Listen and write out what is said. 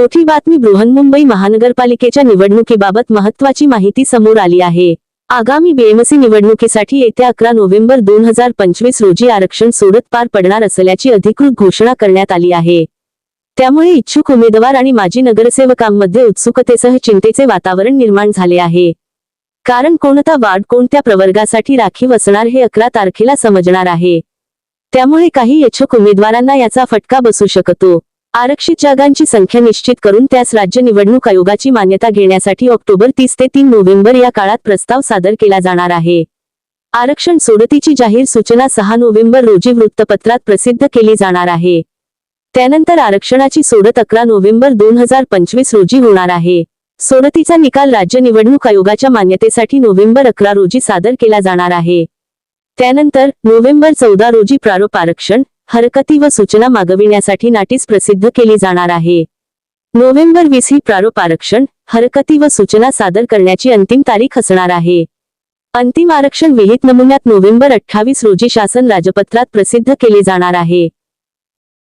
मोठी बातमी बृहन्मुंबई महानगरपालिकेच्या निवडणुकीबाबत महत्वाची माहिती समोर आली आहे. आगामी बीएमसी निवडणुकीसाठी येत्या अकरा नोव्हेंबर दोन हजार पंचवीस रोजी आरक्षण सोडत पार पडणार असल्याची अधिकृत घोषणा करण्यात आली आहे. त्यामुळे इच्छुक उमेदवार आणि माजी नगरसेवकांमध्ये उत्सुकतेसह चिंतेचे वातावरण निर्माण झाले आहे. कारण कोणता वार्ड कोणत्या प्रवर्गासाठी राखीव असणार हे अकरा तारखेला समजणार आहे. त्यामुळे काही इच्छुक उमेदवारांना याचा फटका बसू शकतो. आरक्षित जागांची संख्या निश्चित करून त्यास राज्य निवडणूक आयोगाची मान्यता घेण्यासाठी ऑक्टोबर तीस ते तीन नोव्हेंबर या काळात प्रस्ताव सादर केला जाणार आहे. आरक्षण सोडतीची जाहीर सूचना सहा नोव्हेंबर रोजी वृत्तपत्रात प्रसिद्ध केली जाणार आहे. त्यानंतर आरक्षणाची सोडत अकरा नोव्हेंबर दोन हजार पंचवीस रोजी होणार आहे. सोडतीचा निकाल राज्य निवडणूक आयोगाच्या मान्यतेसाठी नोव्हेंबर अकरा रोजी सादर केला जाणार आहे. त्यानंतर नोव्हेंबर चौदा रोजी प्रारूप आरक्षण हरकती व सूचना मागविण्यासाठी नाटीस प्रसिद्ध केली जाणार आहे. नोव्हेंबर वीस ही प्रारूप आरक्षण हरकती व सूचना सादर करण्याची अंतिम तारीख असणार आहे. अंतिम आरक्षण विहित नमुन्यात नोव्हेंबर अठ्ठावीस रोजी शासन राजपत्रात प्रसिद्ध केले जाणार आहे.